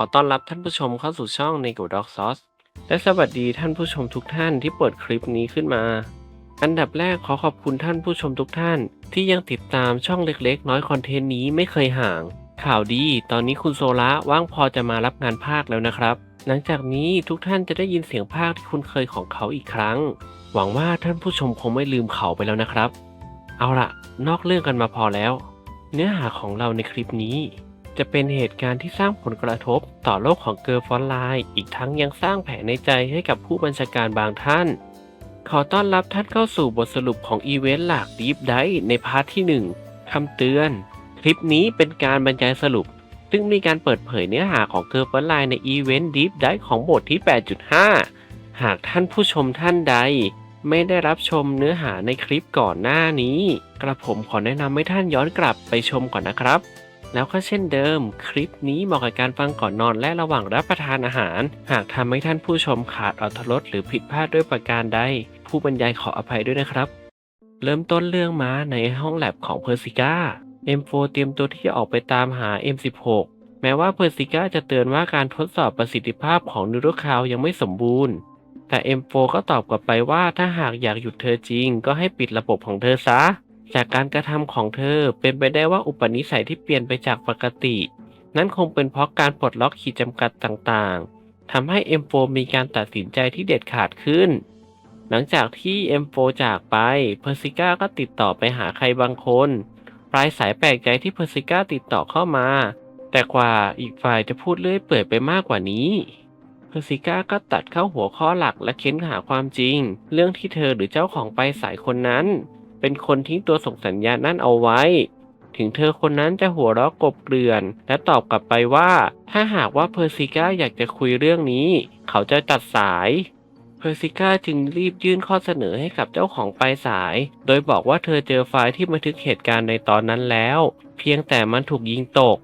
อต้อนรับท่านผู้ชมเข้าสู่ช่องในกูด็อกซอสและสวัสดีท่านผู้ชมทุกท่านที่เปิดคลิปนี้ขึ้นมา อันดับแรกขอขอบคุณท่านผู้ชมทุกท่าน ที่ยังติดตามช่องเล็กๆ น้อยคอนเทนต์นี้ไม่เคยห่าง ข่าวดีตอนนี้คุณโซละว่างพอจะมารับงานภาคแล้วนะครับ หลังจากนี้ทุกท่านจะได้ยินเสียงภาคที่คุ้นเคยของเขาอีกครั้ง หวังว่าท่านผู้ชมคงไม่ลืมเขาไปแล้วนะครับ เอาละนอกเรื่องกันมาพอแล้ว เนื้อหาของเราในคลิปนี้ จะเป็นเหตุการณ์ที่สร้างผลกระทบต่อโลกของเกิร์ลฟอนไลน์อีกทั้งยังสร้างแผลในใจให้กับผู้บัญชาการบางท่าน ขอต้อนรับท่านเข้าสู่บทสรุปของอีเวนต์หลากดีฟไดในพาร์ทที่ 1 คำเตือน คลิปนี้เป็นการบรรยายสรุป ซึ่งมีการเปิดเผยเนื้อหาของเกิร์ลฟอนไลน์ในอีเวนต์ดีฟไดของบทที่ 8.5 หากท่านผู้ชมท่านใดไม่ได้รับชมเนื้อหาในคลิปก่อนหน้านี้ กระผมขอแนะนำให้ท่านย้อนกลับไปชมก่อนนะครับ แล้วก็เช่นเดิม คลิปนี้เหมาะกับการฟังก่อนนอนและระหว่างรับประทานอาหาร หากทำให้ท่านผู้ชมขาดอรรถรสหรือผิดพลาดด้วยประการใด ผู้บรรยายขออภัยด้วยนะครับ เริ่มต้นเรื่องมาในห้องแลบของเพอร์ซิก้า M4 เตรียมตัวที่จะออกไปตามหา M16 แม้ว่าเพอร์ซิก้าจะเตือนว่าการทดสอบประสิทธิภาพของนูโรคาวยังไม่สมบูรณ์ แต่ M4 ก็ตอบกลับไปว่าถ้าหากอยากหยุดเธอจริง ก็ให้ปิดระบบของเธอซะ จากการกระทำของเธอเป็นไปได้ว่าอุปนิสัยที่เปลี่ยนไปจากปกติ นั่นคงเป็นเพราะการปลดล็อกขีดจำกัดต่างๆทำให้ M4 มีการตัดสินใจที่เด็ดขาดขึ้น หลังจากที่ M4 จากไปเพอร์ซิก้าก็ติดต่อไปหาใครบางคน ปลายสายแปลกใจที่เพอร์ซิก้าติดต่อเข้ามา แต่กว่าอีกฝ่ายจะพูดเลื่อยเปื่อยไปมากกว่านี้เพอร์ซิก้าก็ตัดเข้าหัวข้อหลักและเค้นหาความจริง เรื่องที่เธอหรือเจ้าของไปสายคนนั้น เป็นคนทิ้งตัวส่งสัญญาณนั่นเอาไว้ ถึงเธอคนนั้นจะหัวเราะกบเกลื่อน และตอบกลับไปว่า ถ้าหากว่าเพอร์ซิก้าอยากจะคุยเรื่องนี้ เขาจะตัดสาย เพอร์ซิก้าจึงรีบยื่นข้อเสนอให้กับเจ้าของปลายสาย โดยบอกว่าเธอเจอไฟล์ที่บันทึกเหตุการณ์ในตอนนั้นแล้ว เพียงแต่มันถูกยิงตก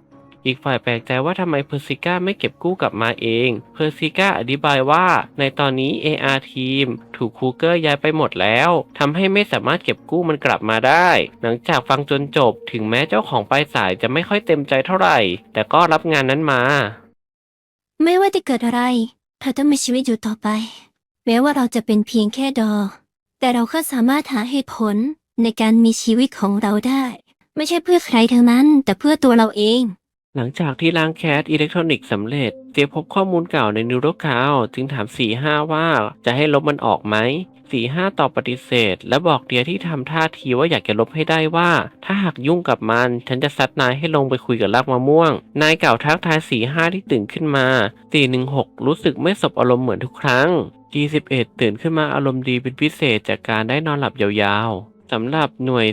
อีกฝ่ายแปลกใจว่าทำไมเพอร์ซิก้าไม่เก็บกู้กลับมาเอง เพอร์ซิก้าอธิบายว่า ในตอนนี้ AR ทีมถูกคูเกอร์ย้ายไปหมดแล้วทำให้ไม่สามารถเก็บกู้มันกลับมาได้ หลังจากฟังจนจบถึงแม้เจ้าของปลายสายจะไม่ค่อยเต็มใจเท่าไหร่ แต่ก็รับงานนั้นมา ไม่ว่าจะเกิดอะไรเธอต้องมีชีวิตอยู่ต่อไป แม้ว่าเราจะเป็นเพียงแค่ดอ แต่เราก็สามารถหาเหตุผลในการมีชีวิตของเราได้ ไม่ใช่เพื่อใครทั้งนั้น แต่เพื่อตัวเราเอง หลังจากที่ล้างแคสอิเล็กทรอนิกส์สำเร็จเจพบข้อมูลเก่าในนิวโรคาวจึงถาม45ว่าจะให้ลบมันออกไหม45ตอบปฏิเสธ และบอกเดียที่ทำท่าทีว่าอยากจะลบให้ได้ว่า ถ้าหากยุ่งกับมัน ฉันจะซัดนายให้ลงไปคุยกับรากมะม่วง นายเก่าทักทาย45ที่ตื่นขึ้นมา416รู้สึกไม่สบอารมณ์เหมือนทุกครั้ง G11 ตื่นขึ้นมาอารมณ์ดีเป็นพิเศษจากการได้นอนหลับยาวๆ สำหรับหน่วย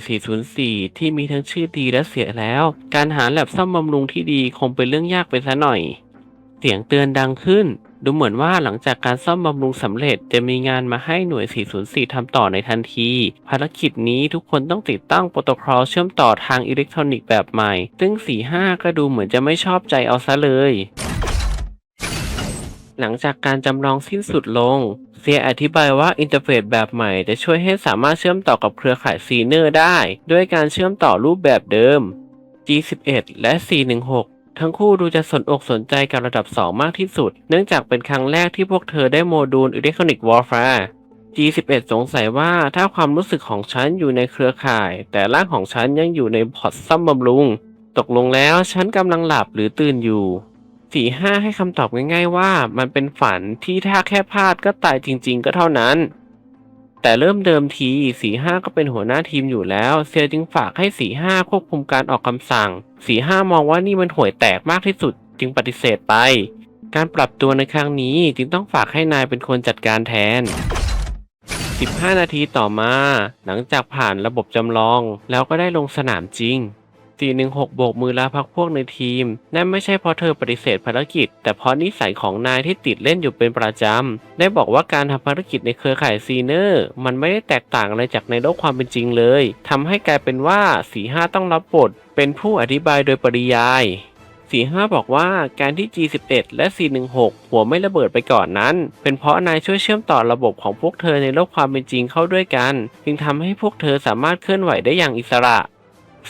404 ที่มีทั้งชื่อดีและเสียแล้ว การหาแลบซ่อมบำรุงที่ดีคงเป็นเรื่องยากไปซะหน่อย เสียงเตือนดังขึ้น ดูเหมือนว่าหลังจากการซ่อมบำรุงสำเร็จจะมีงานมาให้หน่วย 404 ทำต่อในทันที ภารกิจนี้ทุกคนต้องติดตั้งโปรโตคอลเชื่อมต่อทางอิเล็กทรอนิกส์แบบใหม่ ซึ่ง 45 ก็ดูเหมือนจะไม่ชอบใจเอาซะเลย หลังจากการจำลองสิ้นสุดลง เซียอธิบายว่าอินเทอร์เฟซแบบใหม่จะช่วยให้สามารถเชื่อมต่อกับเครือข่ายซีเนอร์ได้ ด้วยการเชื่อมต่อรูปแบบเดิม G11 และ416 ทั้งคู่ดูจะสนอกสนใจกับระดับ 2 มากที่สุด เนื่องจากเป็นครั้งแรกที่พวกเธอได้โมดูลอิเล็กทรอนิกส์วอร์แฟร์ G11 สงสัยว่าถ้าความรู้สึกของฉันอยู่ในเครือข่าย แต่ร่างของฉันยังอยู่ในพอร์ตซ่อมบำรุง ตกลงแล้วฉันกำลังหลับหรือตื่นอยู่ สี่ห้าให้คำตอบง่าย ๆ ว่า มันเป็นฝันที่ถ้าแค่พลาดก็ตายจริง ๆ ก็เท่านั้น แต่เริ่มเดิมทีสี่ห้าก็เป็นหัวหน้าทีมอยู่แล้ว เซียจึงฝากให้สี่ห้าควบคุมการออกคำสั่งสี่ห้ามองว่านี่มันห่วยแตกมากที่สุด จึงปฏิเสธไป การปรับตัวในครั้งนี้จึงต้องฝากให้นายเป็นคนจัดการแทน15 นาทีต่อมา หลังจากผ่านระบบจำลองแล้วก็ได้ลงสนามจริง 416 โบกมือลาพักพวกในทีม นั่นไม่ใช่เพราะเธอปฏิเสธภารกิจ แต่เพราะนิสัยของนายที่ติดเล่นอยู่เป็นประจำ ได้บอกว่าการทำภารกิจในเครือข่ายซีเนอร์ มันไม่ได้แตกต่างอะไรจากในโลกความเป็นจริงเลย ทำให้กลายเป็นว่า45ต้องรับบท เป็นผู้อธิบายโดยปริยาย 45 บอกว่าการที่ G11 และ 416 หัวไม่ระเบิดไปก่อนนั้น เป็นเพราะนายช่วยเชื่อมต่อระบบของพวกเธอในโลกความเป็นจริงเข้าด้วยกัน จึงทำให้พวกเธอสามารถเคลื่อนไหวได้อย่างอิสระ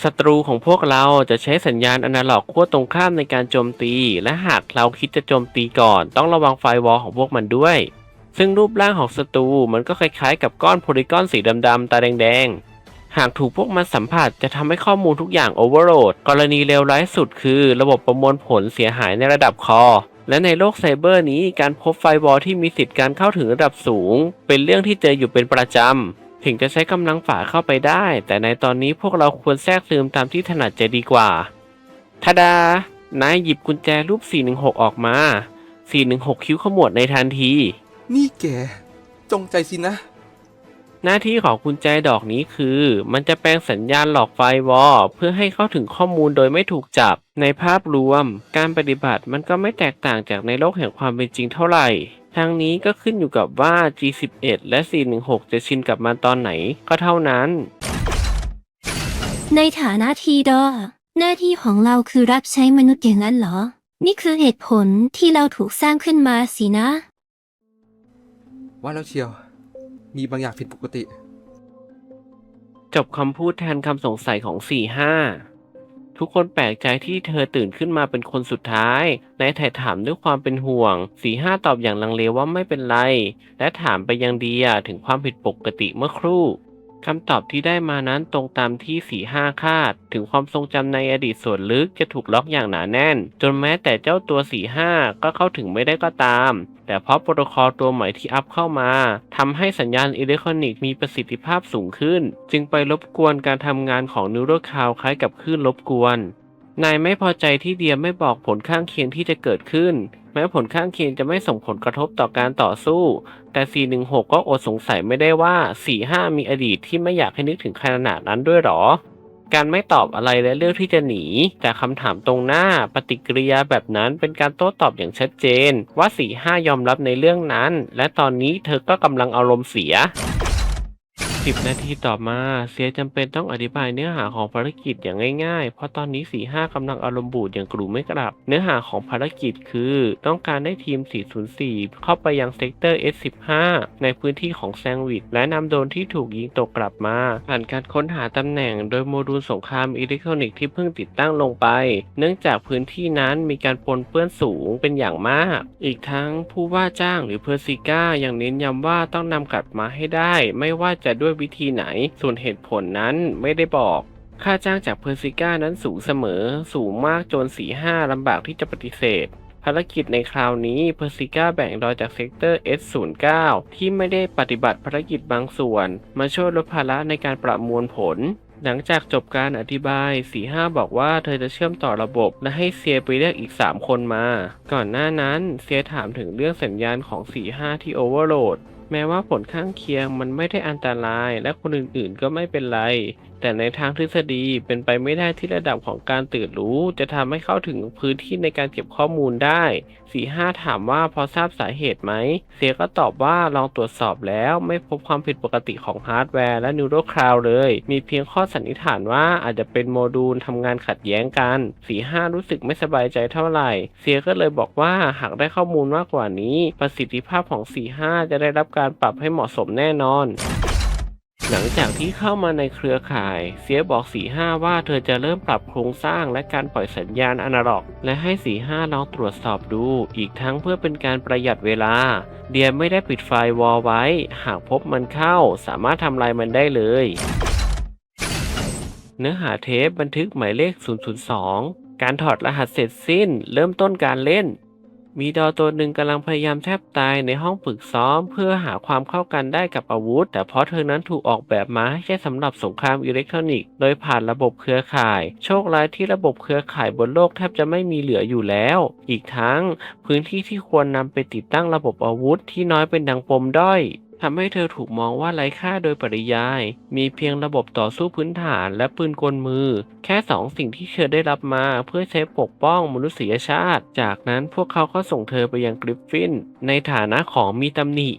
ศัตรูของพวกเราจะใช้สัญญาณอนาล็อกขั้วตรงข้ามในการโจมตี และหากเราคิดจะโจมตีก่อน ต้องระวังไฟวอลของพวกมันด้วย ซึ่งรูปร่างของศัตรูมันก็คล้ายๆ กับก้อนโพลีกอนสีดำๆตาแดงๆ หากถูกพวกมันสัมผัสจะทำให้ข้อมูลทุกอย่างโอเวอร์โหลด กรณีเลวร้ายสุดคือระบบประมวลผลเสียหายในระดับคอและในโลกไซเบอร์นี้การพบไฟวอลที่มีสิทธิ์การเข้าถึงระดับสูง เป็นเรื่องที่เจออยู่เป็นประจำ ถึงจะใช้กำลังฝ่าเข้าไปได้ แต่ในตอนนี้พวกเราควรแทรกซึมตามที่ถนัดจะดีกว่าทาดา นายหยิบกุญแจรูป 416 ออกมา 416 คิ้วขมวดในทันที นี่แก จงใจสินะ หน้าที่ของกุญแจดอกนี้คือ มันจะแปลงสัญญาณหลอกไฟวอลเพื่อให้เข้าถึงข้อมูลโดยไม่ถูกจับ ในภาพรวม การปฏิบัติมันก็ไม่แตกต่างจากในโลกแห่งความเป็นจริงเท่าไหร่ ทางนี้ก็ขึ้นอยู่กับว่า G11 และ 416 จะชินกับมันตอนไหนก็เท่านั้น ในฐานะทีดอ หน้าที่ของเราคือรับใช้มนุษย์อย่างนั้นเหรอ นี่คือเหตุผลที่เราถูกสร้างขึ้นมาสินะ ว่าแล้วเชียว มีบางอย่างผิดปกติ จบคำพูดแทนคำสงสัยของ 45 ทุกคนแปลกใจที่เธอตื่นขึ้นมาเป็นคนสุดท้าย นายถ่ายถามด้วยความเป็นห่วง สีห้าตอบอย่างลังเลว่าไม่เป็นไร และถามไปยังเดียถึงความผิดปกติเมื่อครู่ คำตอบที่ได้มานั้นตรงตามที่45คาด ถึงความทรงจำในอดีตส่วนลึกจะถูกล็อกอย่างหนาแน่น จนแม้แต่เจ้าตัว45ก็เข้าถึงไม่ได้ก็ตาม แต่เพราะโปรโตคอลตัวใหม่ที่อัพเข้ามาทำให้สัญญาณอิเล็กทรอนิกส์มีประสิทธิภาพสูงขึ้น จึงไปรบกวนการทำงานของนิวโรคาวคล้ายกับคลื่นรบกวนนายไม่พอใจที่เดียไม่บอกผลข้างเคียงที่จะเกิดขึ้น แม้ผลข้างเคียงจะไม่ส่งผลกระทบต่อการต่อสู้ แต่ 416 ก็อดสงสัยไม่ได้ว่า 45 มีอดีตที่ไม่อยากให้นึกถึงขนาดนั้นด้วยหรอ การไม่ตอบอะไรและเลือกที่จะหนี แต่คำถามตรงหน้าปฏิกิริยาแบบนั้นเป็นการโต้ตอบอย่างชัดเจน ว่า 45 ยอมรับในเรื่องนั้น และตอนนี้เธอก็กำลังอารมณ์เสีย 10นาทีต่อมาเสียจำเป็นต้องอธิบายเนื้อหาของภารกิจอย่างง่ายๆ เพราะตอนนี้45กำลังอารมณ์บูดอย่างกลุ่มไม่กลับ เนื้อหาของภารกิจคือ ต้องการได้ทีม 404 เข้าไปยังเซกเตอร์ S15 ในพื้นที่ของแซงวิดและนำโดนที่ถูกยิงตกกลับมาผ่านการค้นหาตำแหน่งโดยโมดูลสงครามอิเล็กทรอนิกส์ที่เพิ่งติดตั้งลงไป เนื่องจากพื้นที่นั้นมีการปนเปื้อนสูงเป็นอย่างมาก อีกทั้งผู้ว่าจ้างหรือเพอร์ซิก้ายังเน้นย้ำว่าต้องนำกลับมาให้ได้ ไม่ว่าจะด้วยวิธีไหน ส่วนเหตุผลนั้นไม่ได้บอกค่าจ้างจากเพอร์ซิก้านั้นสูงเสมอ สูงมากจน4-5ลำบากที่จะปฏิเสธ ภารกิจในคราวนี้เพอร์ซิก้าแบ่งรอยจากเซกเตอร์ S09 ที่ไม่ได้ปฏิบัติภารกิจบางส่วน มาช่วยลดภาระในการประมวลผล หลังจากจบการอธิบาย45บอกว่าเธอจะเชื่อมต่อระบบและให้เซียไปเรียกอีก 3 คนมา ก่อนหน้านั้นเซียถามถึงเรื่องสัญญาณของ45ที่โอเวอร์โหลด แม้ว่าผลข้างเคียงมันไม่ได้อันตรายและคนอื่นๆก็ไม่เป็นไร แต่ในทางทฤษฎีเป็นไปไม่ได้ที่ระดับของการตื่นรู้ จะทำให้เข้าถึงพื้นที่ในการเก็บข้อมูลได้45ถามว่าพอทราบสาเหตุไหม เสียก็ตอบว่าลองตรวจสอบแล้วไม่พบความผิดปกติของฮาร์ดแวร์และนิวโรคลาวเลย มีเพียงข้อสันนิษฐานว่าอาจจะเป็นโมดูลทำงานขัดแย้งกัน45รู้สึกไม่สบายใจเท่าไหร่ เสียก็เลยบอกว่าหากได้ข้อมูลมากกว่านี้ ประสิทธิภาพของ45จะได้รับการปรับให้เหมาะสมแน่นอน หลังจากที่เข้ามาในเครือข่ายเสียบอก45ว่าเธอจะเริ่มปรับโครงสร้างและการปล่อยสัญญาณอนาล็อก และให้45ลองตรวจสอบดู อีกทั้งเพื่อเป็นการประหยัดเวลา เดียไม่ได้ปิดไฟวอลไว้ หากพบมันเข้าสามารถทำลายมันได้เลย เนื้อหาเทปบันทึกหมายเลข 002 การถอดรหัสเสร็จสิ้น เริ่มต้นการเล่น มีดอตัวหนึ่งกำลังพยายามแทบตายในห้องฝึกซ้อม เพื่อหาความเข้ากันได้กับอาวุธ แต่เพราะเธอนั้นถูกออกแบบมาให้ใช้สำหรับสงครามอิเล็กทรอนิกส์โดยผ่านระบบเครือข่าย โชคร้ายที่ระบบเครือข่ายบนโลกแทบจะไม่มีเหลืออยู่แล้ว อีกทั้ง พื้นที่ที่ควรนำไปติดตั้งระบบอาวุธที่น้อยเป็นดังปมด้อย ทำให้เธอถูกมองว่าไร้ค่าโดยปริยาย มีเพียงระบบต่อสู้พื้นฐานและปืนกลมือ แค่สองสิ่งที่เธอได้รับมาเพื่อใช้ปกป้องมนุษยชาติ จากนั้นพวกเขาก็ส่งเธอไปยังกริฟฟิน ในฐานะของมีตำหนิ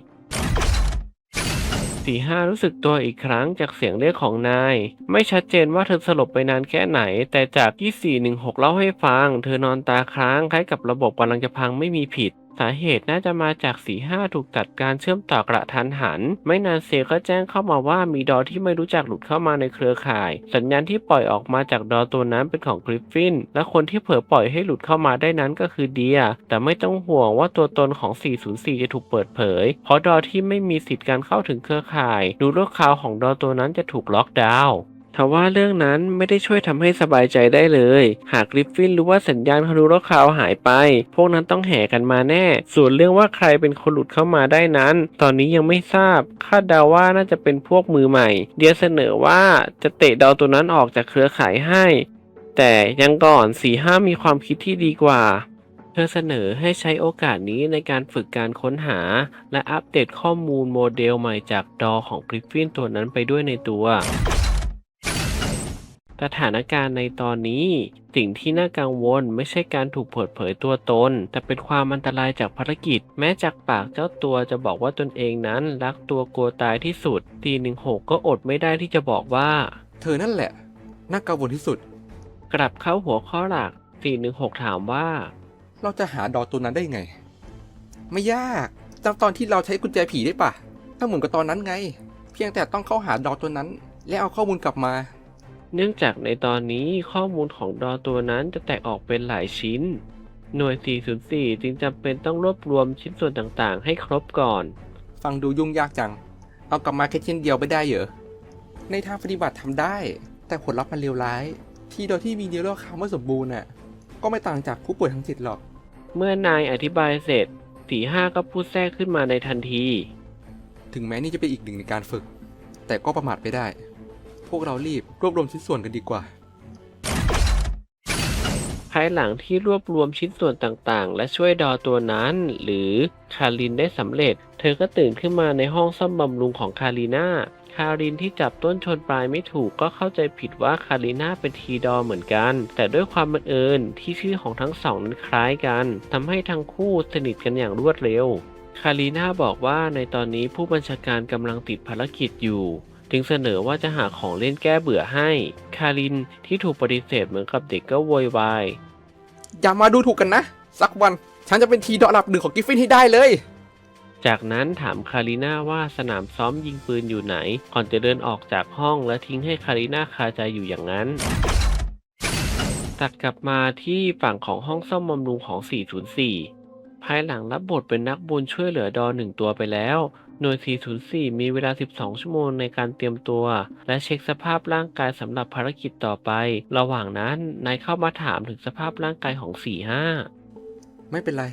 สี่ห้ารู้สึกตัวอีกครั้งจากเสียงเรียกของนาย ไม่ชัดเจนว่าเธอสลบไปนานแค่ไหน แต่จากที่ 416 เล่าให้ฟัง เธอนอนตาค้างคล้ายกับระบบกำลังจะพังไม่มีผิด สาเหตุน่าจะมาจากสีห้าถูกตัดการเชื่อมต่อกระทันหัน ไม่นานเซก็แจ้งเข้ามาว่ามีดอที่ไม่รู้จักหลุดเข้ามาในเครือข่าย สัญญาณที่ปล่อยออกมาจากดอตัวนั้นเป็นของกริฟฟิน และคนที่เผลอปล่อยให้หลุดเข้ามาได้นั้นก็คือเดีย แต่ไม่ต้องห่วงว่าตัวตนของ 404 จะถูกเปิดเผย เพราะดอที่ไม่มีสิทธิ์การเข้าถึงเครือข่าย ดูโลกข่าวของดอตัวนั้นจะถูกล็อกดาวน์ ทว่าเรื่องนั้นไม่ได้ช่วยทำให้สบายใจได้เลย หากกริฟฟินรู้ว่าสัญญาณคารูโรคาวหายไป พวกนั้นต้องแห่กันมาแน่ ส่วนเรื่องว่าใครเป็นคนหลุดเข้ามาได้นั้น ตอนนี้ยังไม่ทราบ คาดเดาว่าน่าจะเป็นพวกมือใหม่ เดียเสนอว่าจะเตะดาวตัวนั้นออกจากเครือข่ายให้ แต่ยังก่อนสีห้ามีความคิดที่ดีกว่าเธอเสนอให้ใช้โอกาสนี้ในการฝึกการค้นหา และอัปเดตข้อมูลโมเดลใหม่จากดอของกริฟฟินตัวนั้นไปด้วยในตัว สถานการณ์ในตอนนี้ สิ่งที่น่ากังวลไม่ใช่การถูกเปิดเผยตัวตน แต่เป็นความอันตรายจากภารกิจ แม้จากปากเจ้าตัวจะบอกว่าตนเองนั้นรักตัวกลัวตายที่สุดตีหนึ่งหกก็อดไม่ได้ที่จะบอกว่า เธอนั่นแหละ น่ากังวลที่สุด กลับเข้าหัวข้อหลักตีหนึ่งหกถามว่า เราจะหาดอตัวนั้นได้ไง ไม่ยากจำตอนที่เราใช้กุญแจผีได้ปะถ้าเหมือนกับตอนนั้นไง เพียงแต่ต้องเข้าหาดอตัวนั้น และเอาข้อมูลกลับมา เนื่องจากในตอนนี้ข้อมูลของดอตัวนั้นจะแตกออกเป็นหลายชิ้น หน่วย 404 จึงจำเป็นต้องรวบรวมชิ้นส่วนต่างๆ ให้ครบก่อน ฟังดูยุ่งยากจัง เอากลับมาแค่ชิ้นเดียวไม่ได้เหรอ ในทางปฏิบัติทำได้ แต่ผลลัพธ์มันเลวร้าย ที่โดยที่มีเนื้อเรื่องคำว่าสมบูรณ์น่ะ ก็ไม่ต่างจากผู้ป่วยทางจิตหรอก เมื่อนายอธิบายเสร็จสีห้าก็พูดแทรกขึ้นมาในทันที ถึงแม้นี่จะเป็นอีกหนึ่งในการฝึก แต่ก็ประมาทไม่ได้พ วกเรารีบรวบรวมชิ้นส่วนกันดีกว่า ภายหลังที่รวบรวมชิ้นส่วนต่างๆ และช่วยดอตัวนั้น หรือคารินได้สำเร็จ เธอก็ตื่นขึ้นมาในห้องซ่อมบำรุงของคาริน่าคารินที่จับต้นชนปลายไม่ถูกก็เข้าใจผิดว่าคาริน่าเป็นทีดอเหมือนกัน แต่ด้วยความบังเอิญที่ชื่อของทั้งสองนั้นคล้ายกันทำให้ทั้งคู่สนิทกันอย่างรวดเร็ว คาริน่าบอกว่าในตอนนี้ผู้บัญชาการกำลังติดภารกิจอยู่ จึงเสนอว่าจะหาของเล่นแก้เบื่อให้ คารินที่ถูกปฏิเสธเหมือนกับเด็กก็โวยวาย อย่ามาดูถูกกันนะ สักวัน ฉันจะเป็นทีดออันดับหนึ่งของกิฟฟินให้ได้เลย จากนั้นถามคาริน่าว่าสนามซ้อมยิงปืนอยู่ไหน ก่อนจะเดินออกจากห้องและทิ้งให้คาริน่าคาใจอยู่อย่างนั้น ตัดกลับมาที่ฝั่งของห้องซ่อมบำรุงของ 404 ภายหลังรับบทเป็นนักบุญช่วยเหลือดอหนึ่งตัวไปแล้ว หน่วย 404 มีเวลา 12 ชั่วโมงในการเตรียมตัว และเช็คสภาพร่างกายสำหรับภารกิจต่อไป ระหว่างนั้นนายเข้ามาถามถึงสภาพร่างกายของ 45 ไม่เป็นไร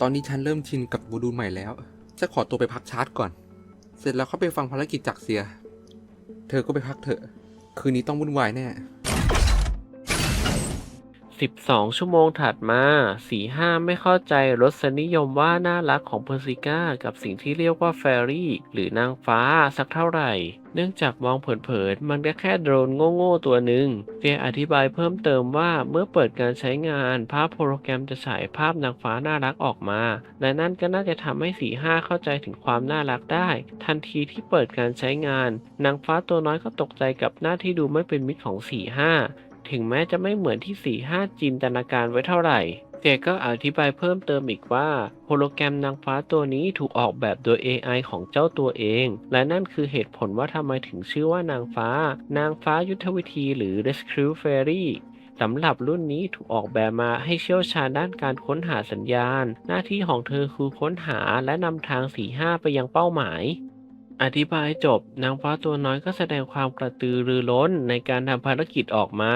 ตอนนี้ฉันเริ่มชินกับโมดูลใหม่แล้ว จะขอตัวไปพักชาร์จก่อน เสร็จแล้วเข้าไปฟังภารกิจจากเสีย เธอก็ไปพักเถอะ คืนนี้ต้องวุ่นวายแน่ 12ชั่วโมงถัดมา45ไม่เข้าใจรสนิยมว่าน่ารักของเพอร์ซิก้ากับสิ่งที่เรียกว่าแฟรี่ หรือนางฟ้าสักเท่าไหร่ เนื่องจากมองเผินๆ มันก็แค่โดรนโง่ๆตัวหนึ่งเฟียอธิบายเพิ่มเติมว่าเมื่อเปิดการใช้งานภาพโปรแกรมจะฉายภาพนางฟ้าน่ารักออกมา และนั่นก็น่าจะทำให้45เข้าใจถึงความน่ารักได้ ทันทีที่เปิดการใช้งาน นางฟ้าตัวน้อยก็ตกใจกับหน้าที่ดูไม่เป็นมิตรของ45 ถึงแม้จะไม่เหมือนที่ 45 จินตนาการไว้เท่าไหร่เจก็อธิบายเพิ่มเติมอีกว่า โฮโลแกรมนางฟ้าตัวนี้ถูกออกแบบโดย AI ของเจ้าตัวเอง และนั่นคือเหตุผลว่าทำไมถึงชื่อว่านางฟ้า นางฟ้ายุทธวิธีหรือ Rescue Fairy สำหรับรุ่นนี้ถูกออกแบบมาให้เชี่ยวชาญด้านการค้นหาสัญญาณ หน้าที่ของเธอคือค้นหาและนำทาง45ไปยังเป้าหมาย อธิบายจบนางฟ้าตัวน้อยก็แสดงความกระตือรือร้นในการทำภารกิจออกมา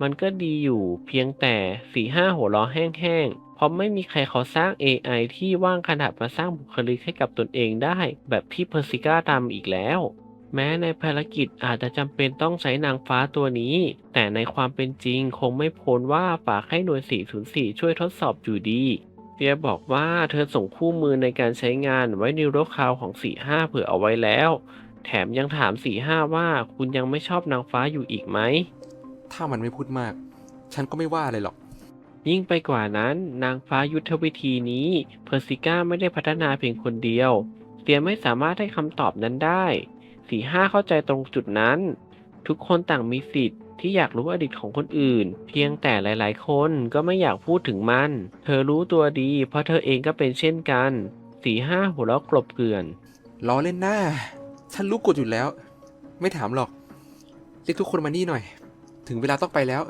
มันก็ดีอยู่เพียงแต่สี่ห้าหัวล้อแห้งๆ เพราะไม่มีใครเขาสร้าง AI ที่ว่างขนาดมาสร้างบุคลิกให้กับตนเองได้ แบบที่เพอร์ซิก้าทำอีกแล้ว แม้ในภารกิจอาจจะจำเป็นต้องใช้นางฟ้าตัวนี้ แต่ในความเป็นจริงคงไม่พ้นว่าฝากให้หน่วย 404 ช่วยทดสอบอยู่ดี เฟียบอกว่าเธอส่งคู่มือในการใช้งานไว้ในรถคาวของ45เผื่อเอาไว้แล้ว แถมยังถาม45ว่าคุณยังไม่ชอบนางฟ้าอยู่อีกไหม ถ้ามันไม่พูดมาก ฉันก็ไม่ว่าอะไรหรอก ยิ่งไปกว่านั้นนางฟ้ายุทธวิธีนี้เพอร์ซิก้าไม่ได้พัฒนาเพียงคนเดียวเตียไม่สามารถให้คำตอบนั้นได้สี่ห้าเข้าใจตรงจุดนั้น ทุกคนต่างมีสิทธิ์ ที่อยากรู้อดีตของคนอื่น เพียงแต่หลายๆ คนก็ไม่อยากพูดถึงมัน เธอรู้ตัวดี เพราะเธอเองก็เป็นเช่นกัน สี่ห้าหัวเราะกลบเกลื่อน ล้อเล่นหน้า ฉันรู้กฎอยู่แล้ว ไม่ถามหรอก เรียกทุกคนมานี่หน่อย ถึงเวลาต้องไปแล้ว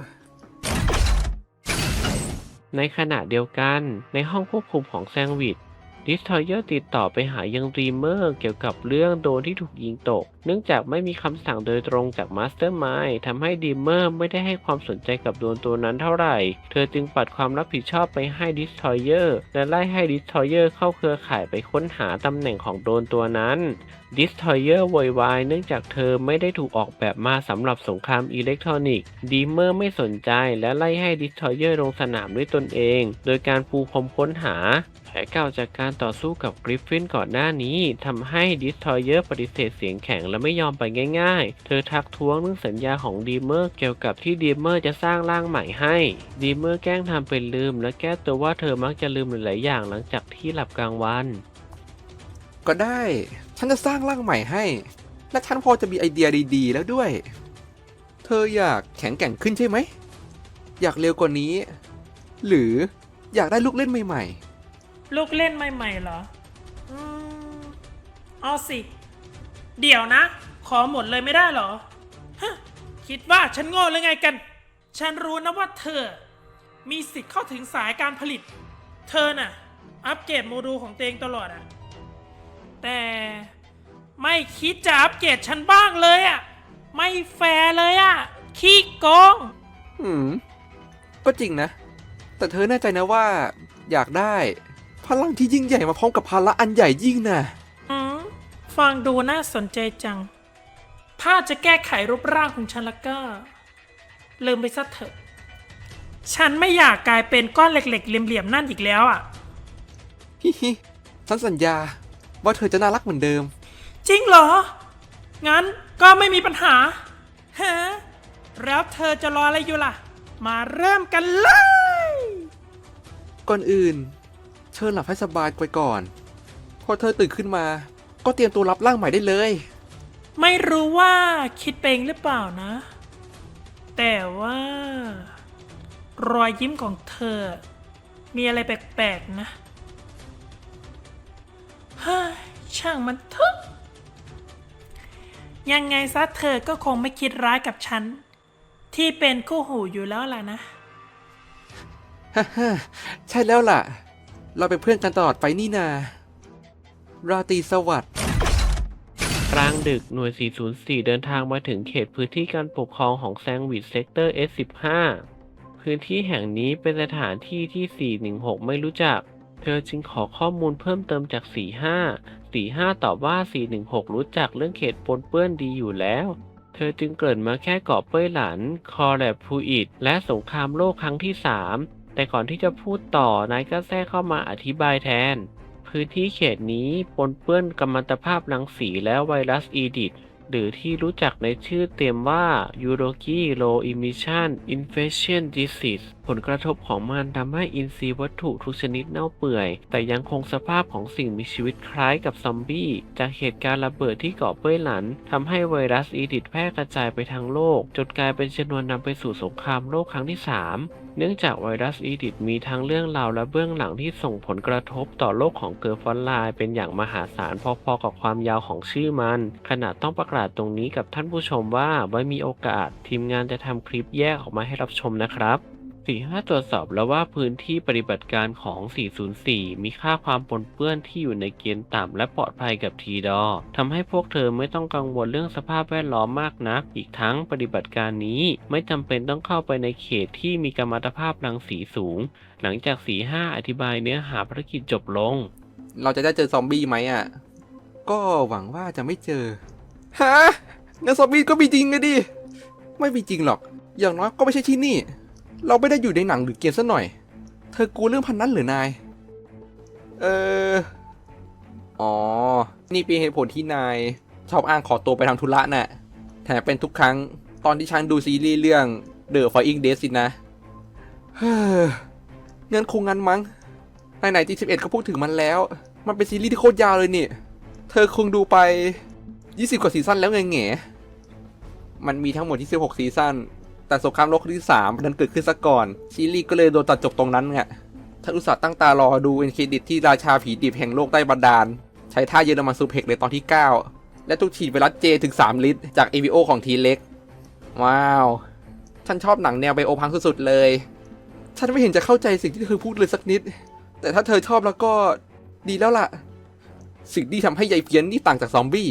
ในขณะเดียวกันในห้องควบคุมของแซงวิดดิสทอยเยอร์ติดต่อไปหายังรีเมอร์เกี่ยวกับเรื่องโดรนที่ถูกยิงตก เนื่องจากไม่มีคำสั่งโดยตรงจากมาสเตอร์มายทำให้ดีเมอร์ไม่ได้ให้ความสนใจกับโดนตัวนั้นเท่าไหร่ เธอจึงปัดความรับผิดชอบไปให้ดิสทอยเยอร์และไล่ให้ดิสทอยเยอร์เข้าเครือข่ายไปค้นหาตำแหน่งของโดนตัวนั้นดิสทอยเยอร์โวยวายเนื่องจากเธอไม่ได้ถูกออกแบบมาสำหรับสงครามอิเล็กทรอนิกส์ดีเมอร์ไม่สนใจและไล่ให้ดิสทอยเยอร์ลงสนามด้วยตนเอง โดยการปูพรมค้นหาแผลเก่าจากการต่อสู้กับกริฟฟินก่อนหน้านี้ทำให้ดิสทอยเยอร์ปฏิเสธเสียงแข็งและไม่ยอมไปง่าย ๆ เธอทักท้วงเรื่องสัญญาของดีเมอร์เกี่ยวกับที่ดีเมอร์จะสร้างร่างใหม่ให้ดีเมอร์แกล้งทำเป็นลืม และแก้ตัวว่าเธอมักจะลืมหลายๆอย่างหลังจากที่หลับกลางวัน ก็ได้ ฉันจะสร้างร่างใหม่ให้ และฉันพอจะมีไอเดียดีๆ แล้วด้วย เธออยากแข็งแกร่งขึ้นใช่ไหม อยากเร็วกว่านี้ หรืออยากได้ลูกเล่นใหม่ลูกเล่นใหม่ๆเหรอ อืมเอาสิ เดี๋ยวนะ ขอหมดเลยไม่ได้เหรอ ฮะ คิดว่าฉันโง่หรือไงกัน ฉันรู้นะว่าเธอ มีสิทธิ์เข้าถึงสายการผลิต เธอน่ะ อัปเกรดโมดูลของตัวเองตลอดอะแต่ไม่คิดจะอัปเกรดฉันบ้างเลยอะไม่แฟร์เลยอะขี้โกง อืม ก็จริงนะ แต่เธอแน่ใจนะว่า อยากได้ พลังที่ยิ่งใหญ่มาพร้อมกับภาระอันใหญ่ยิ่งนะ ฟังดูน่าสนใจจัง ถ้าจะแก้ไขรูปร่างของฉันแล้วก็ ลืมไปซะเถอะ ฉันไม่อยากกลายเป็นก้อนเหล็กๆเหลี่ยมๆนั่นอีกแล้วอะ ฮิฮิฉันสัญญาว่าเธอจะน่ารักเหมือนเดิม จริงเหรอ งั้นก็ไม่มีปัญหาฮะแล้วเธอจะรออะไรอยู่ล่ะ มาเริ่มกันเลย ก่อนอื่นเชิญหลับให้สบายไปก่อน พอเธอตื่นขึ้นมา ก็เตรียมตัวรับร่างใหม่ได้เลย ไม่รู้ว่าคิดเองหรือเปล่านะ แต่ว่า รอยยิ้มของเธอ มีอะไรแปลกๆนะเฮ้ยช่างมันเถอะยังไงซะเธอก็คงไม่คิดร้ายกับฉัน ที่เป็นคู่หูอยู่แล้วล่ะนะฮ่าฮ่าใช่แล้วล่ะ เราเป็นเพื่อนกันตลอดไปนี่นา ราตรีสวัสดิ์ กลางดึกหน่วย 404 เดินทางมาถึงเขตพื้นที่การปกครองของแซงวิดเซกเตอร์ S15 พื้นที่แห่งนี้เป็นสถานที่ที่ 416 ไม่รู้จัก เธอจึงขอข้อมูลเพิ่มเติมจาก 45 45 ตอบว่า 416 รู้จักเรื่องเขตปนเปื้อนดีอยู่แล้ว เธอจึงเกริ่นมาแค่เกาะเป้ยหลัน คอแลบพูอิดและสงครามโลกครั้งที่ 3 แต่ก่อนที่จะพูดต่อนายก็แทรกเข้ามาอธิบายแทน พื้นที่เขตนี้ปนเปื้อนกัมมันตภาพรังสีและไวรัสอีดิดหรือที่รู้จักในชื่อเต็มว่า u r o k i Low Emission Infection Disease ผลกระทบของมันทำให้อินทรีย์วัตถุทุกชนิดเน่าเปื่อย แต่ยังคงสภาพของสิ่งมีชีวิตคล้ายกับซอมบี้ จากเหตุการณ์ระเบิดที่เกาะเป้ยหลันทำให้ไวรัสอีดิดแพร่กระจายไปทั้งโลก จนกลายเป็นชนวนนำไปสู่สงครามโลกครั้งที่ 3เนื่องจากไวรัสอีดิดมีทั้งเรื่องราวและเบื้องหลังที่ส่งผลกระทบต่อโลกของเกิร์ฟอนไลน์เป็นอย่างมหาศาลพอๆกับความยาวของชื่อมัน ขณะต้องประกาศตรงนี้กับท่านผู้ชมว่าไว้มีโอกาส ทีมงานจะทำคลิปแยกออกมาให้รับชมนะครับ 45 ตรวจสอบแล้วว่าพื้นที่ปฏิบัติการของ 404 มีค่าความปนเปื้อนที่อยู่ในเกณฑ์ต่ำและปลอดภัยกับทีดอทำให้พวกเธอไม่ต้องกังวลเรื่องสภาพแวดล้อมมากนัก อีกทั้งปฏิบัติการนี้ไม่จำเป็นต้องเข้าไปในเขตที่มีกัมมันตภาพรังสีสูง หลังจาก 45 อธิบายเนื้อหาภารกิจจบลง เราจะได้เจอซอมบี้ไหมอะ ก็หวังว่าจะไม่เจอ ฮะงั้นซอมบี้ก็มีจริงเลยดิ ไม่มีจริงหรอก อย่างน้อยก็ไม่ใช่ที่นี่ เราไม่ได้อยู่ในหนังหรือเกมซะหน่อย เธอกลัวเรื่องพันนั้นหรือนาย เออ อ๋อ นี่เป็นเหตุผลที่นาย ชอบอ้างขอตัวไปทำธุระน่ะ แถมเป็นทุกครั้งตอนที่ฉันดูซีรีส์เรื่อง The Flying Dead สินะเฮ้องั้นคงงั้นมั้งไหนๆ G11 ก็พูดถึงมันแล้ว มันเป็นซีรีส์ที่โคตรยาวเลยนี่ เธอคงดูไป 20 กว่าซีซั่นแล้วไงแง่มันมีทั้งหมดที่ 16 ซีซั่น แต่สงครามโลกครั้งที่สามมันเกิดขึ้นซะก่อน ซีรีส์ก็เลยโดนตัดจบตรงนั้นไงท่านอุตส่าห์ตั้งตารอดูเอ็นเครดิตที่ราชาผีดิบแห่งโลกใต้บาดาล ใช้ท่าเยอรมันซูเพกในตอนที่ 9 และทุกฉีดไวรัสเจถึง 3 ลิตร จาก AVO ของทีเล็ก ว้าว ฉันชอบหนังแนวไบโอพังสุดๆเลย ฉันไม่เห็นจะเข้าใจสิ่งที่เธอพูดเลยสักนิด แต่ถ้าเธอชอบแล้วก็ดีแล้วล่ะ สิ่งที่ทำให้ยายเพี้ยนนี่ต่างจากซอมบี้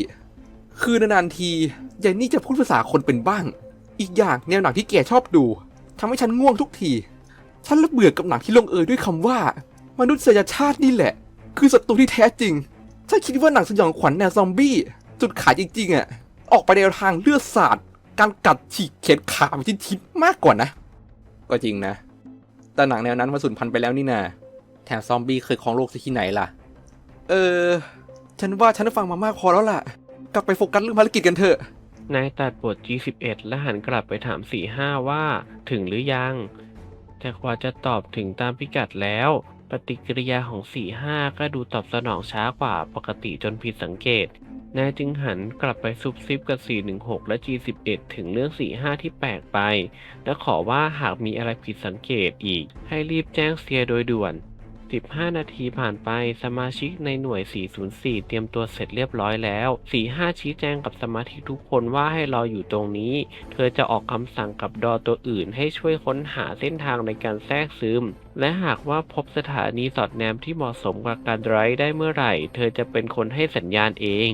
คือนานๆทียายนี่จะพูดภาษาคนเป็นบ้าง อีกอย่างแนวหนังที่แกชอบดูทำให้ฉันง่วงทุกที ฉันระเบื่อกับหนังที่ลงเอยด้วยคำว่า มนุษยชาตินี่แหละ คือศัตรูที่แท้จริง ฉันคิดว่าหนังสยองขวัญแนวซอมบี้ จุดขายจริงๆอะออกไปในทางเลือดสาดการกัดฉีกเข็นขาไปชิ้นๆมากกว่านะ ก็จริงนะ แต่หนังแนวนั้นมาสูญพันธุ์ไปแล้วนี่นาแถมซอมบี้เคยครองโลกที่ไหนล่ะ เออ ฉันว่าฉันฟังมามากพอแล้วล่ะ กลับไปโฟกัสเรื่องภารกิจกันเถอะ นายตัดบท G11 และหันกลับไปถาม45ว่า ถึงหรือยัง แต่กว่าจะตอบถึงตามพิกัดแล้ว ปฏิกิริยาของ45ก็ดูตอบสนองช้ากว่าปกติจนผิดสังเกต นายจึงหันกลับไปซุบซิบกับ 416 และ G11 ถึงเรื่อง 45 ที่แปลกไป และขอว่าหากมีอะไรผิดสังเกตอีก ให้รีบแจ้งเซียโดยด่วน 15 นาทีผ่านไป สมาชิกในหน่วย 404 เตรียมตัวเสร็จเรียบร้อยแล้ว 45 ชี้แจงกับสมาชิกทุกคนว่าให้รออยู่ตรงนี้ เธอจะออกคำสั่งกับดอตัวอื่น ให้ช่วยค้นหาเส้นทางในการแทรกซึม และหากว่าพบสถานีสอดแนมที่เหมาะสมกับการไรฟ์ได้เมื่อไหร่ เธอจะเป็นคนให้สัญญาณเอง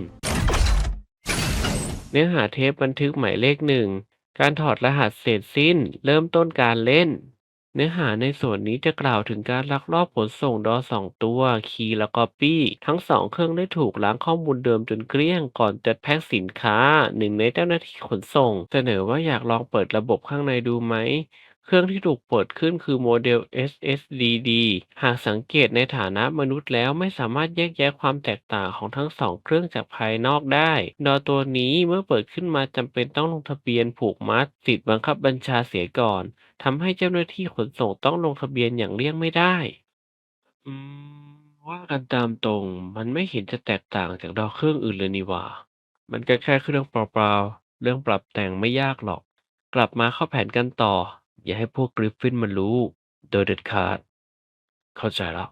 เนื้อหาเทปบันทึกหมายเลขหนึ่ง การถอดรหัสเสร็จสิ้น เริ่มต้นการเล่น เนื้อหาในส่วนนี้จะกล่าวถึงการลักลอบขนส่งดอสองตัว คีและก๊อปปี้ ทั้งสองเครื่องได้ถูกล้างข้อมูลเดิมจนเกลี้ยงก่อนจัดแพ็คสินค้า หนึ่งในเจ้าหน้าที่ขนส่ง เสนอว่าอยากลองเปิดระบบข้างในดูไหม เครื่องที่ถูกเปิดขึ้นคือโมเดล SSDD หากสังเกตในฐานะมนุษย์แล้วไม่สามารถแยกแยะความแตกต่างของทั้งสองเครื่องจากภายนอกได้ ดอตัวนี้เมื่อเปิดขึ้นมาจำเป็นต้องลงทะเบียนผูกมัดสิทธิ์บังคับบัญชาเสียก่อน ทำให้เจ้าหน้าที่ขนส่งต้องลงทะเบียนอย่างเลี่ยงไม่ได้ อืม ว่ากันตามตรง มันไม่เห็นจะแตกต่างจากดอกเครื่องอื่นเลยนี่หว่า มันก็แค่เครื่องเปล่าๆ เรื่องปรับแต่งไม่ยากหรอก กลับมาเข้าแผนกันต่อ อย่าให้พวกกริฟฟินมันรู้ โดยเด็ดขาด เข้าใจแล้ว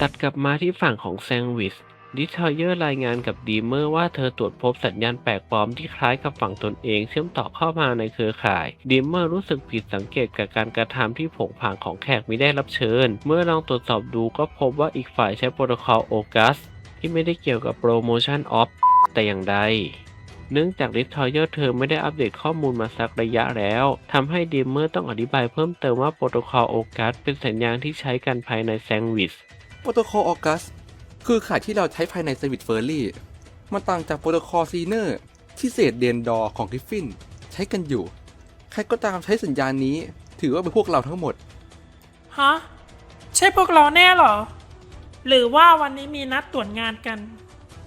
ตัดกลับมาที่ฝั่งของแซงวิส ดิทอยเยอร์รายงานกับดีเมอร์ว่าเธอตรวจพบสัญญาณแปลกปลอมที่คล้ายกับฝั่งตนเองเชื่อมต่อเข้ามาในเครือข่าย ดีเมอร์รู้สึกผิดสังเกตกับการกระทำที่ผงผางของแขกไม่ได้รับเชิญ เมื่อลองตรวจสอบดูก็พบว่าอีกฝ่ายใช้โปรโตคอลโอกัสที่ไม่ได้เกี่ยวกับโปรโมชั่นออฟแต่อย่างใดเนื่องจากดิทอยเยอร์เธอไม่ได้อัปเดตข้อมูลมาสักระยะแล้วทำให้ดีเมอร์ต้องอธิบายเพิ่มเติมว่าโปรโตคอลโอกัสเป็นสัญญาณที่ใช้กันภายในแซงวิสโปรโตคอลออกัส คือข่ายที่เราใช้ภายในสวิตเฟอร์รี่มันต่างจากโปรโตคอลซีเนอร์ที่เศษเดนดอร์ของกริฟฟิน ใช้กันอยู่ ใครก็ตามใช้สัญญาณนี้ ถือว่าเป็นพวกเราทั้งหมด ฮะ ใช่พวกเราแน่เหรอ หรือว่าวันนี้มีนัดตรวจงานกัน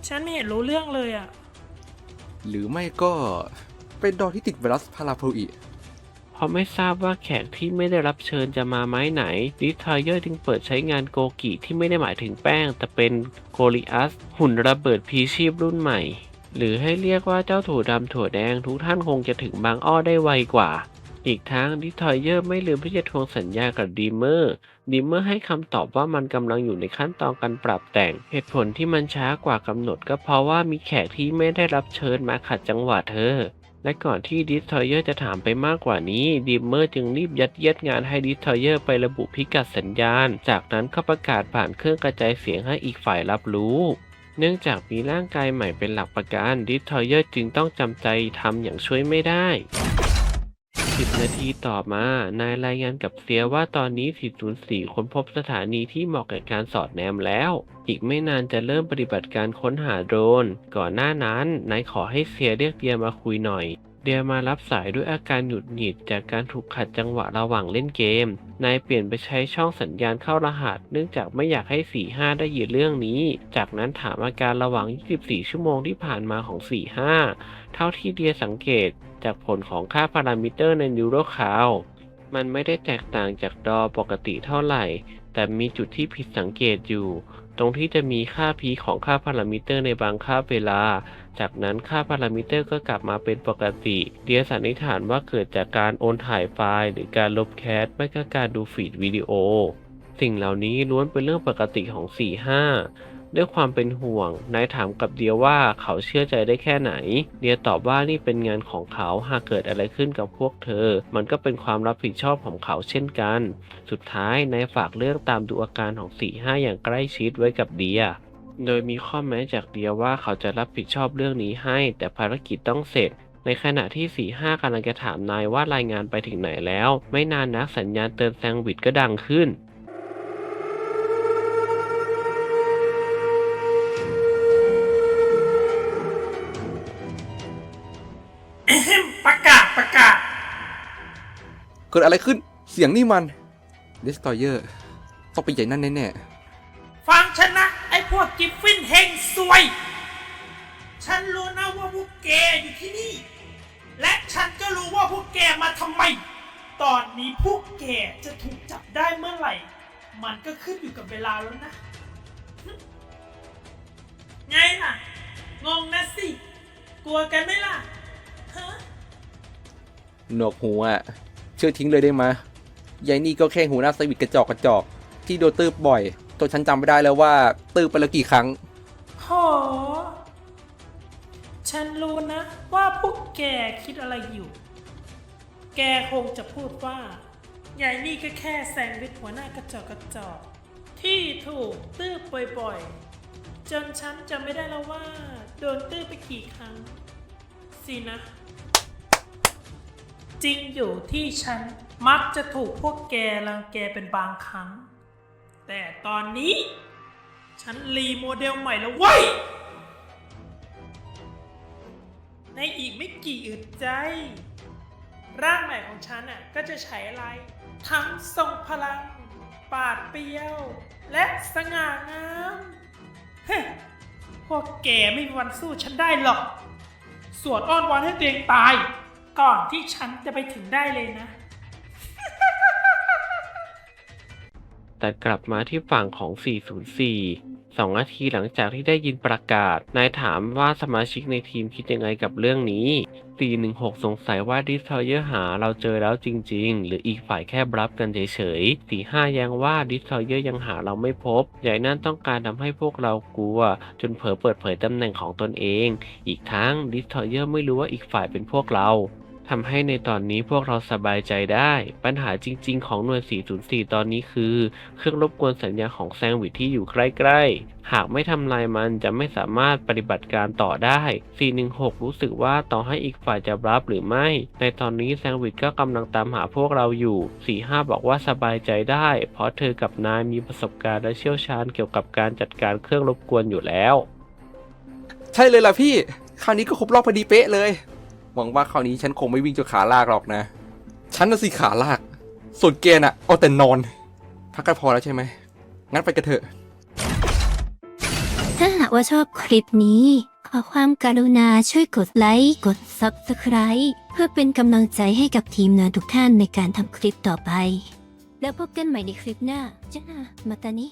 ฉันไม่เห็นรู้เรื่องเลยอะ หรือไม่ก็เป็นดอที่ติดไวรัสพาราโพอี เพราะไม่ทราบว่าแขกที่ไม่ได้รับเชิญจะมาไม้ไหนดิทอยเยอร์จึงเปิดใช้งานโกกิที่ไม่ได้หมายถึงแป้ง แต่เป็นโกลิอัส หุ่นระเบิดพีชีพรุ่นใหม่ หรือให้เรียกว่าเจ้าถั่วดำถั่วแดงทุกท่านคงจะถึงบางอ้อได้ไวกว่า อีกทั้งดิทอยเยอร์ไม่ลืมที่จะทวงสัญญากับดีเมอร์ดีเมอร์ให้คำตอบว่ามันกำลังอยู่ในขั้นตอนการปรับแต่ง เหตุผลที่มันช้ากว่ากำหนดก็เพราะว่ามีแขกที่ไม่ได้รับเชิญมาขัดจังหวะเธอ และก่อนที่ดิสทอยเยอร์จะถามไปมากกว่านี้ดิมเมอร์จึงรีบยัดเยียดงานให้ดิสทอยเยอร์ไประบุพิกัดสัญญาณ จากนั้นก็ประกาศผ่านเครื่องกระจายเสียงให้อีกฝ่ายรับรู้เนื่องจากมีร่างกายใหม่เป็นหลักประกันดิสทอยเยอร์จึงต้องจำใจทำอย่างช่วยไม่ได้ 10นาทีต่อมา นายรายงานกับเซียว่าตอนนี้ 404 ค้นพบสถานีที่เหมาะกับการสอดแนมแล้ว อีกไม่นานจะเริ่มปฏิบัติการค้นหาโดรน ก่อนหน้านั้น นายขอให้เซียเรียกเดียมาคุยหน่อย เดียมารับสายด้วยอาการหงุดหงิดจากการถูกขัดจังหวะระหว่างเล่นเกม นายเปลี่ยนไปใช้ช่องสัญญาณเข้ารหัส เนื่องจากไม่อยากให้ 45 ได้ยินเรื่องนี้ จากนั้นถามอาการระหว่าง 24 ชั่วโมงที่ผ่านมาของ 45 เท่าที่เดียสังเกตจากผลของค่าพารามิเตอร์ในนิวโรคาวมันไม่ได้แตกต่างจากดอปกติเท่าไหร่ แต่มีจุดที่ผิดสังเกตอยู่ ตรงที่จะมีค่าพีของค่าพารามิเตอร์ในบางค่าเวลา จากนั้นค่าพารามิเตอร์ก็กลับมาเป็นปกติ เดียสันนิษฐานว่าเกิดจากการโอนถ่ายไฟล์ หรือการลบแคสไม่ก็การดูฟีดวิดีโอ สิ่งเหล่านี้ล้วนเป็นเรื่องปกติของ 4-5 ด้วยความเป็นห่วง นายถามกับเดียว่าเขาเชื่อใจได้แค่ไหน เดียตอบว่านี่เป็นงานของเขาหากเกิดอะไรขึ้นกับพวกเธอ มันก็เป็นความรับผิดชอบของเขาเช่นกัน สุดท้ายนายฝากเรื่องตามดูอาการของ4-5อย่างใกล้ชิดไว้กับเดียโดยมีข้อแม้จากเดียว่าเขาจะรับผิดชอบเรื่องนี้ให้ แต่ภารกิจต้องเสร็จ ในขณะที่4-5กำลังจะถามนายว่ารายงานไปถึงไหนแล้ว ไม่นานนักสัญญาณเตือนแซงวิดก็ดังขึ้น เกิดอะไรขึ้น เสียงนี่มัน Destroyer ต้องเป็นใหญ่นั่นแน่ฟังฉันนะ ไอ้พวกกิฟฟินเฮงซวย ฉันรู้นะว่าพวกแกอยู่ที่นี่ และฉันก็รู้ว่าพวกแกมาทำไม ตอนนี้พวกแกจะถูกจับได้เมื่อไหร่ มันก็ขึ้นอยู่กับเวลาแล้วนะ ไงล่ะ งงนะสิ กลัวกันไหมล่ะ ฮะๆหนวกหูอะเชื่อทิ้งเลยได้ไหมยายนี่ก็แค่หูหน้าสวิตกระจอกกระจอก ที่โดนตืบบ่อยตัวฉันจำไม่ได้แล้วว่าตืบไปแล้วกี่ครั้งโหฉันรู้นะ ว่าพวกแกคิดอะไรอยู่ แกคงจะพูดว่าใหญ่นี่ก็แค่แซงวิชหัวหน้ากระจอกกระจอกที่ถูกตื้อบ่อยๆ จนฉันจำไม่ได้แล้วว่า โดนตื้อไปกี่ครั้ง สินะ จริงอยู่ที่ฉันมักจะถูกพวกแกรังแกเป็นบางครั้ง แต่ตอนนี้ ฉันรีโมเดลใหม่แล้วเว้ย ในอีกไม่กี่อึดใจ ร่างใหม่ของฉันอะก็จะใช้อะไร ทั้งทรงพลัง ปาดเปรียว และสง่างามเฮ้พวกแกไม่มีวันสู้ฉันได้หรอก สวดอ้อนวอนให้ตัวเองตาย ก่อนที่ฉันจะไปถึงได้เลยนะ แต่กลับมาที่ฝั่งของ 404 สองนาทีหลังจากที่ได้ยินประกาศ นายถามว่าสมาชิกในทีมคิดยังไงกับเรื่องนี้ 416 สงสัยว่าดิสทอยเยอร์หาเราเจอแล้วจริง ๆ หรืออีกฝ่ายแค่บลัฟกันเฉยๆ 45 ยังว่าดิสทอยเยอร์ยังหาเราไม่พบ ใหญ่นั่นต้องการทำให้พวกเรากลัว จนเผลอเปิดเผยตำแหน่งของตนเอง อีกทั้งดิสทอยเยอร์ไม่รู้ว่าอีกฝ่ายเป็นพวกเรา ทำให้ในตอนนี้พวกเราสบายใจได้ ปัญหาจริง ๆ ของหน่วย 404 ตอนนี้คือ เครื่องรบกวนสัญญาณของแซงวิทที่อยู่ใกล้ๆ หากไม่ทำลายมันจะไม่สามารถปฏิบัติการต่อได้ 416 รู้สึกว่าต่อให้อีกฝ่ายจะรับหรือไม่ ในตอนนี้แซงวิทก็กำลังตามหาพวกเราอยู่ 45 บอกว่าสบายใจได้ เพราะเธอกับนายมีประสบการณ์และเชี่ยวชาญเกี่ยวกับการจัดการเครื่องรบกวนอยู่แล้ว ใช่เลยล่ะพี่ คราวนี้ก็ครบรอบพอดีเป๊ะเลย หวังว่าคราวนี้ฉันคงไม่วิ่งจนขาลากหรอกนะ ฉันน่ะสิขาลาก ส่วนแกน่ะ เอาแต่นอน พักกันพอแล้วใช่ไหม งั้นไปกันเถอะ ถ้าหากว่าชอบคลิปนี้ ขอความกรุณาช่วยกดไลค์ กด Subscribe เพื่อเป็นกำลังใจให้กับทีมงานทุกท่านในการทำคลิปต่อไป แล้วพบกันใหม่ในคลิปหน้าจ้ามาตานี้